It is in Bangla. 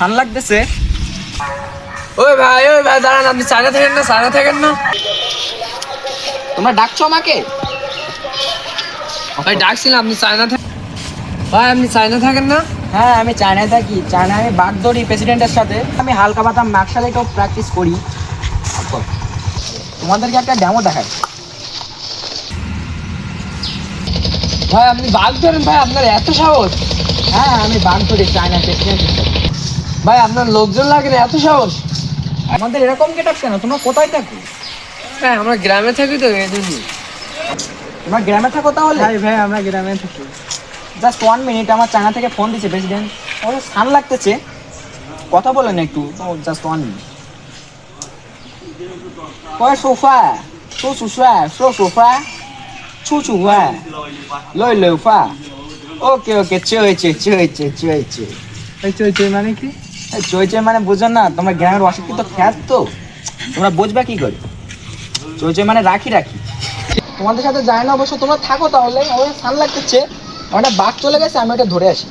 ঠান্ডা লাগতেছে। ওই ভাই ওই ভাই দাঁড়ান আপনি চায়না থাকেন না চায়না থাকেন না। তোমরা ডাকছো আমাকে? ভাই ডাকছিলাম আপনি চায়না থাকেন ভাই আপনি চায়না থাকেন না? হ্যাঁ আমি চায়নায় থাকি। চায়নায় আমি বাঘ ধরি প্রেসিডেন্টের সাথে। আমি হালকা পাতা মার্কশালেটাও প্র্যাকটিস করি। তোমাদেরকে একটা ডেমো দেখাই। ভাই আপনি বাঘ ধরেন ভাই আপনার এত সাহস। হ্যাঁ আমি বাঘ ধরি চায়না প্রেসিডেন্টের সাথে ভাই আপনার লোকজন লাগে না এত সাহস। আমাদের এরকম গেট কেন? তোমরা কোথায় থাকো? হ্যাঁ আমরা গ্রামে থাকি তো এই জন্য তোমরা গ্রামে থাকো তাহলে? ভাই ভাই আমরা গ্রামে থাকি। জাস্ট ওয়ান মিনিট আমার চায়না থেকে ফোন দিচ্ছে প্রেসিডেন্ট ওর সান লাগতেছে। কথা বলেন একটু জাস্ট ওয়ান মিনিট কয় সোফা সো সুসা সো সোফা ছু ছু হ্যা লই লই ফা ওকে ওকে চয়েছে চয়েছে চয়েছে এই চই চই মানে কি? চয়েছে মানে বুঝো না, তোমার গ্রামের অশিক্ষিত খ্যাত তো। তোমরা বুঝবা কি করে? চয়েছে মানে রাখি রাখি। তোমাদের সাথে যায় না, অবশ্য তোমরা থাকো তাহলে, ওই সান লাগতেছে। ওটা বাঘ চলে গেছে, আমি ওটা ধরে আসি।